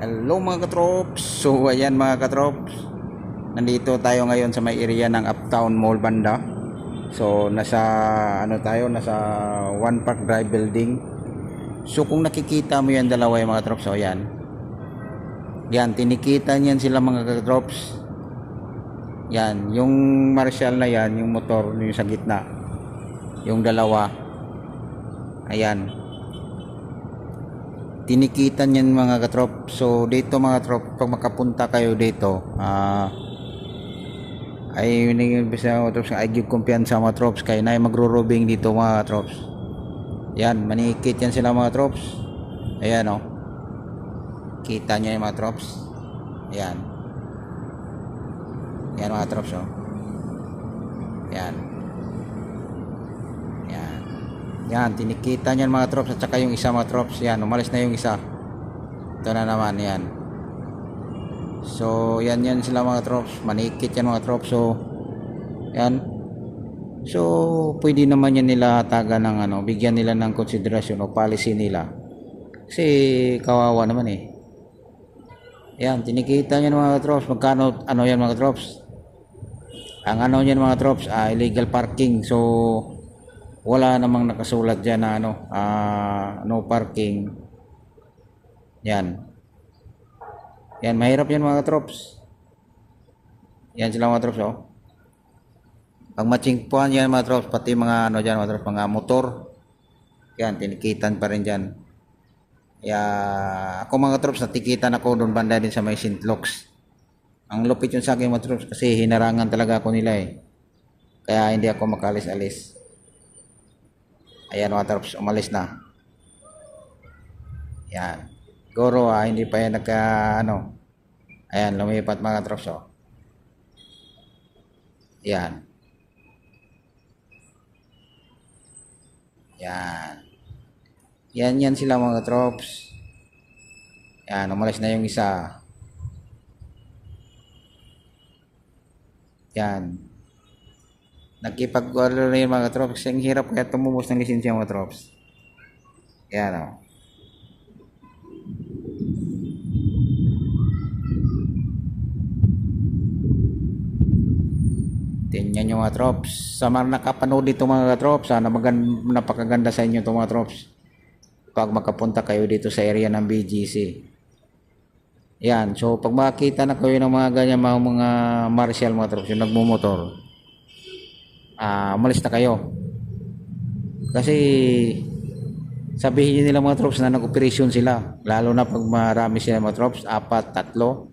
Hello mga katrops. So ayan mga katrops. Nandito tayo ngayon sa may area ng Uptown Mall banda. So nasa ano tayo nasa One Park Drive building. So kung nakikita mo yan dalawa yung mga katrops, so yan. Yan tinikita niyan sila mga katrops. Yan, yung Marshall na yan, yung motor yung sa gitna. Yung dalawa. Ayan tinikitan yan mga katrop. So dito mga katrop, pag makapunta kayo dito, ah ay bisa mga katrops, I give kumpiyansa mga trops kay na magro-robing dito mga katrops. Yan, manikit yan sila mga trops. Ayan oh. Kita niya yung mga trops. Ayan. Yan mga trops oh. Yan. Yan. Yan, tinikita niyan mga trops at saka yung isa mga trops. Yan, umalis na yung isa. Ito na naman, yan. So, yan yan sila mga trops. Manikit yan mga trops. So, yan. So, pwede naman yan nila taga ng ano, bigyan nila ng konsiderasyon o policy nila. Kasi kawawa naman eh. Yan, tinikita niyan mga trops. Magkano, ano yan mga trops? Ang ano niyan mga trops, ah, illegal parking. So, wala namang nakasulat dyan na ano, ah, no parking. Yan. Yan, mahirap yan mga trops. Yan sila mga trops, oh. Pag matsingpuan yan mga trops, pati mga ano dyan mga trops, mga motor. Yan, tinikitan pa rin dyan. Kaya, ako mga trops, natikitan ako doon banda din sa may. Luke's. Ang lupit yun sa akin mga trops kasi hinarangan talaga ako nila eh. Kaya hindi ako makalis-alis. Ayan mga trops, umalis na. Yan. Goro ah, hindi pa yan nagka ano. Ayan, lumipat mga trops oh. Yan. Yan. Yan yan sila mga trops. Yan, umalis na yung isa. Yan. Nagkipag-ano na yung mga trops. Ang hirap kaya tumubos ng lisensya mga trops. Yan o. Tingnan nyo mga trops. Sa mga nakapanood dito mga trops, sana magan napakaganda sa inyo ito mga trops. Pag makapunta kayo dito sa area ng BGC. Yan. So, pag makita na kayo ng mga ganyan mga, mga martial mga trops, yung nagmumotor, ah umalis na kayo. Kasi, sabihin nila mga trops na nag-operasyon sila. Lalo na pag marami sila mga trops, apat, tatlo.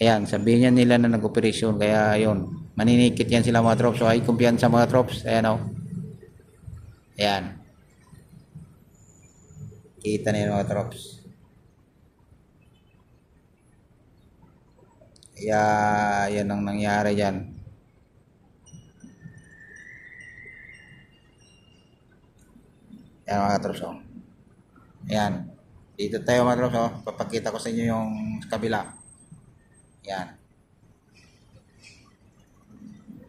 Ayan, sabihin nila na nag-operasyon. Kaya, yon Maninikit yan sila mga trops. So, ay kumpiyansa mga trops. Ayan, o. Ayan. Kita na mga trops. Kaya, yan ang nangyari dyan. Yan mga trops, oh. Ayan. Dito tayo mga trops, oh. Papakita ko sa inyo yung kabila. Yan.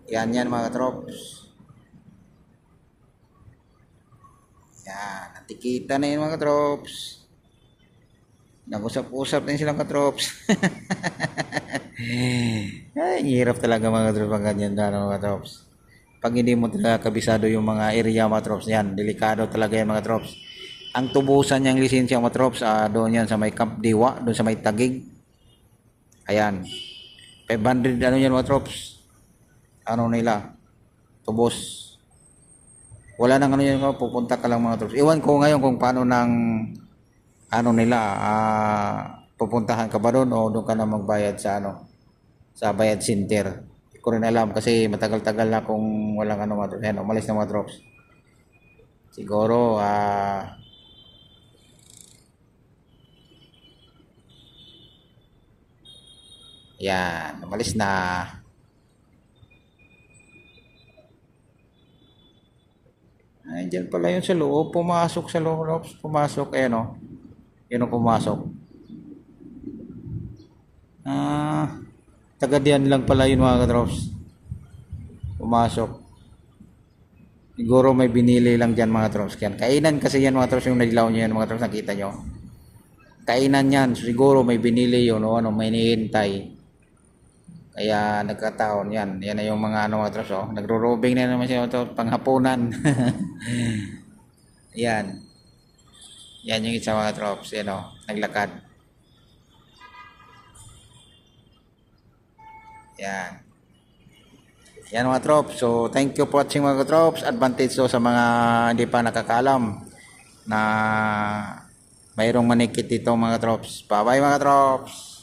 Yan yan mga trops. Yan. Natikita na yun mga trops. Nag-usap-usap din silang katrops. Ay, ang hirap talaga mga trops pag ganyan na mga trops. Pag hindi mo talaga kabisado yung mga area mga trops, yan, delikado talaga yan mga trops. Ang tubusan niyang lisensya mga trops, ah, doon yan sa may Camp Diwa, doon sa may Tagig. Ayan. 500 ano yan mga trops. Ano nila? Tubos. Wala nang ano yan, pupunta ka lang mga trops. Iwan ko ngayon kung paano nang ano nila, ah, pupuntahan ka ba doon o doon ka na magbayad sa ano, sa bayad center. Ko rin alam kasi matagal-tagal na kung walang ano mga. Ayan, umalis na mga trops. Siguro, ah, yan, umalis na. Andiyan pala yun sa loob. Pumasok sa loob. Pumasok. Ayan o. Yun o pumasok. Ah, taga diyan lang pala yun mga katrops. Pumasok. Siguro may binili lang dyan mga trops. Kaya kainan kasi yan mga trops yung nadilaw nyo yan mga trops. Nakita nyo. kainan yan. Siguro may binili yun o ano, may nihintay. Kaya nagkataon yan. Yan na yung mga ano mga trops. Oh. Nagro-robing na naman siya ito panghapunan. yan. Yan yung isa mga trops. Yan o. Naglakad. Yan. Yan mga trops. So, thank you for watching mga trops. Advantage to sa mga hindi pa nakakalam na mayroong manikit dito mga trops. Bye-bye mga trops.